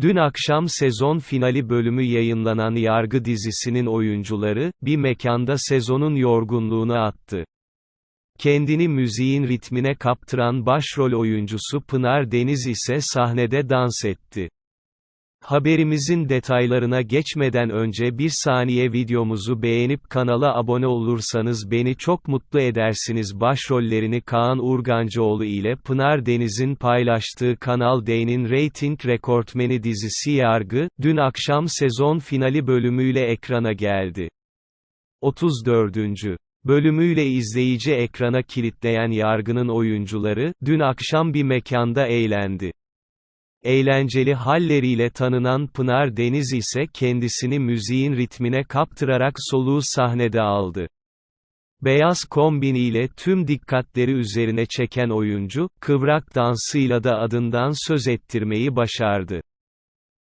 Dün akşam sezon finali bölümü yayınlanan Yargı dizisinin oyuncuları, bir mekanda sezonun yorgunluğunu attı. Kendini müziğin ritmine kaptıran başrol oyuncusu Pınar Deniz ise sahnede dans etti. Haberimizin detaylarına geçmeden önce bir saniye videomuzu beğenip kanala abone olursanız beni çok mutlu edersiniz. Başrollerini Kaan Urgancıoğlu ile Pınar Deniz'in paylaştığı Kanal D'nin reyting rekortmeni dizisi Yargı, dün akşam sezon finali bölümüyle ekrana geldi. 34. bölümüyle izleyici ekrana kilitleyen Yargı'nın oyuncuları, dün akşam bir mekanda eğlendi. Eğlenceli halleriyle tanınan Pınar Deniz ise kendisini müziğin ritmine kaptırarak soluğu sahnede aldı. Beyaz kombiniyle tüm dikkatleri üzerine çeken oyuncu, kıvrak dansıyla da adından söz ettirmeyi başardı.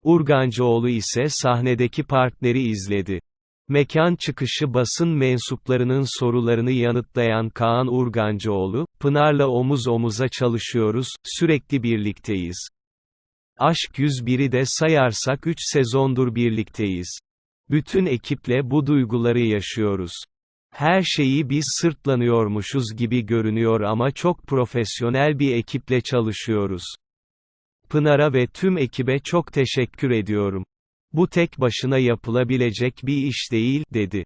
Urgancıoğlu ise sahnedeki partneri izledi. Mekan çıkışı basın mensuplarının sorularını yanıtlayan Kaan Urgancıoğlu, Pınar'la omuz omuza çalışıyoruz, sürekli birlikteyiz. Aşk 101'i de sayarsak 3 sezondur birlikteyiz. Bütün ekiple bu duyguları yaşıyoruz. Her şeyi biz sırtlanıyormuşuz gibi görünüyor ama çok profesyonel bir ekiple çalışıyoruz. Pınar'a ve tüm ekibe çok teşekkür ediyorum. Bu tek başına yapılabilecek bir iş değil, dedi.